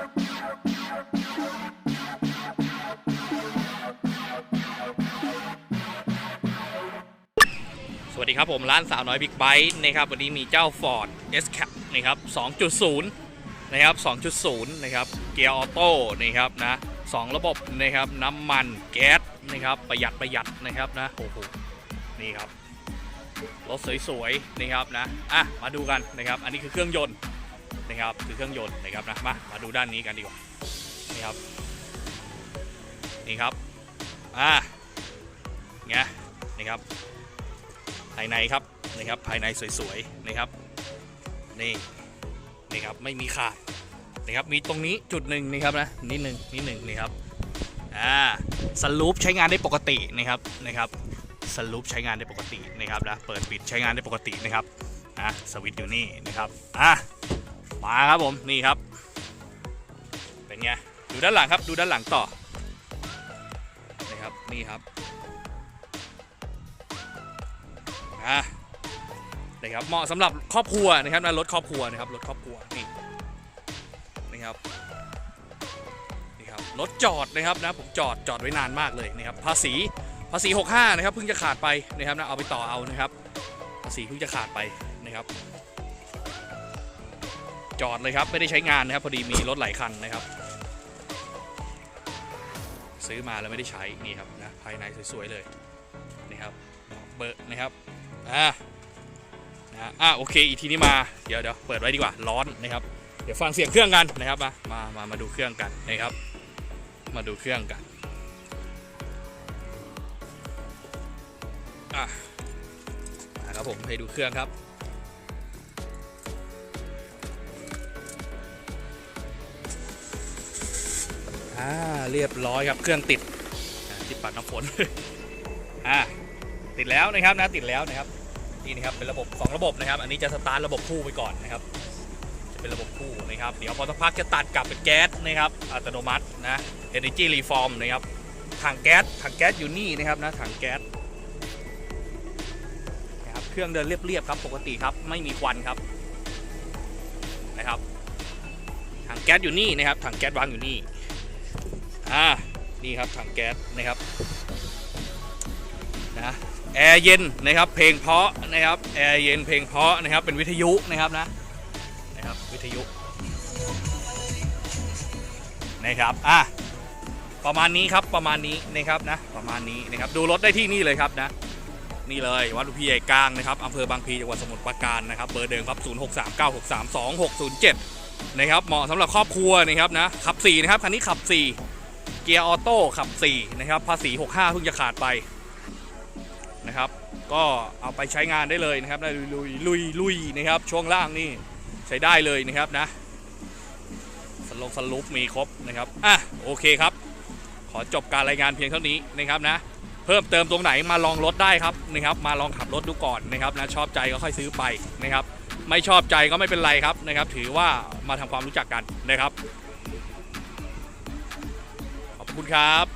สวัสดีครับผมร้านสาวน้อยบิ๊กไบค์นะครับวันนี้มีเจ้า Ford S Cap นะครับ2.0 นะครับ 2.0 นะครับ เกียร์ออโต้นะครับนะสองระบบนะครับน้ำมันแก๊สนะครับประหยัดประหยัดนะครับนะโอ้โหนี่ครับรถสวยๆนะครับนะอะมาดูกันนะครับ อันนี้คือเครื่องยนต์ นะครับคือเครื่องยนต์นะครับนะมามาดูด้านนี้กันดีกว่านี่ครับนี่ครับอะไงนี่ครับ ภายในครับนะครับภายในสวยๆนะครับนี่นี่ครับไม่มีขาดนะครับมีตรงนี้จุดหนึ่งนะครับนะนิดหนึ่งนิดหนึ่งนี่ครับอ่าสลูปใช้งานได้ปกตินะครับนะครับสลูปใช้งานได้ปกตินะครับนะเปิดปิดใช้งานได้ปกตินะครับนะสวิตช์อยู่นี่นะครับอะ มาครับผมนี่ครับ เป็นไงดูด้านหลังครับดูด้านหลังต่อนะครับนี่ครับอะนะครับเหมาะสำหรับครอบครัวนะครับนะรถครอบครัวนะครับรถครอบครัวนี่นะครับนี่ครับรถจอดนะครับนะผมจอดจอดไว้นานมากเลยนะครับภาษีภาษี 65 นะครับเพิ่งจะขาดไปนะครับนะเอาไปต่อเอานะครับ ภาษีเพิ่งจะขาดไปนะครับ จอดเลยครับ ไม่ได้ใช้งานนะครับ พอดีมีรถหลายคันนะครับ ซื้อมาแล้วไม่ได้ใช้นี่ครับนะภายในสวยๆเลยนี่ครับเบอร์นะครับอ่านะอะโอเคอีกทีนี้มาเดี๋ยวเดี๋ยวเปิดไว้ดีกว่าร้อนนะครับ เดี๋ยวฟังเสียงเครื่องกันนะครับมามามามาดูเครื่องกันนะครับ มาดูเครื่องกันอะมาครับผมให้ดูเครื่องครับ อ่าเรียบร้อยครับเครื่องติดที่ปัดน้ำฝนอ่าติดแล้วนะครับนะติดแล้วนะครับนี่นะครับเป็นระบบ2ระบบนะครับ อันนี้จะสตาร์ทระบบคู่ไปก่อนนะครับ จะเป็นระบบคู่นะครับเดี๋ยวพอสักพักจะตัดกลับเป็นแก๊สนะครับอัตโนมัตินะ Energy Reform นะครับถังแก๊สถังแก๊สอยู่นี่นะครับนะถังแก๊สนะครับเครื่องเดินเรียบๆครับปกติครับไม่มีควันครับนะครับถังแก๊สอยู่นี่นะครับถังแก๊สวางอยู่นี่ อ่านี่ครับถังแก๊สนะครับนะแอร์เย็นนะครับเพลงเพาะนะครับแอร์เย็นเพลงเพาะนะครับเป็นวิทยุนะครับนะนะครับวิทยุนะครับอะประมาณนี้ครับประมาณนี้นะครับนะประมาณนี้นะครับดูรถได้ที่นี่เลยครับนะนี่เลยวัดพีใหญ่กลางนะครับอำเภอบางพลีจังหวัดสมุทรปราการนะครับเบอร์เดิมครับ 0639632607 นะครับเหมาะสำหรับครอบครัวนะครับนะขับ4นะครับคันนี้ขับ4เกียร์ออโต้ขับ 4 นะครับ ภาษี 65 เพิ่งจะขาดไปนะครับ ก็เอาไปใช้งานได้เลยนะครับได้ลุยลุยลุยนะครับ ช่วงล่างนี่ใช้ได้เลยนะครับนะสลงสลุปมีครบนะครับอะโอเคครับ ขอจบการรายงานเพียงเท่านี้นะครับนะเพิ่มเติมตรงไหนมาลองรถได้ครับนะครับ มาลองขับรถดูก่อนนะครับนะชอบใจก็ค่อยซื้อไปนะครับ ไม่ชอบใจก็ไม่เป็นไรครับนะครับ ถือว่ามาทำความรู้จักกันนะครับ ขอบคุณครับ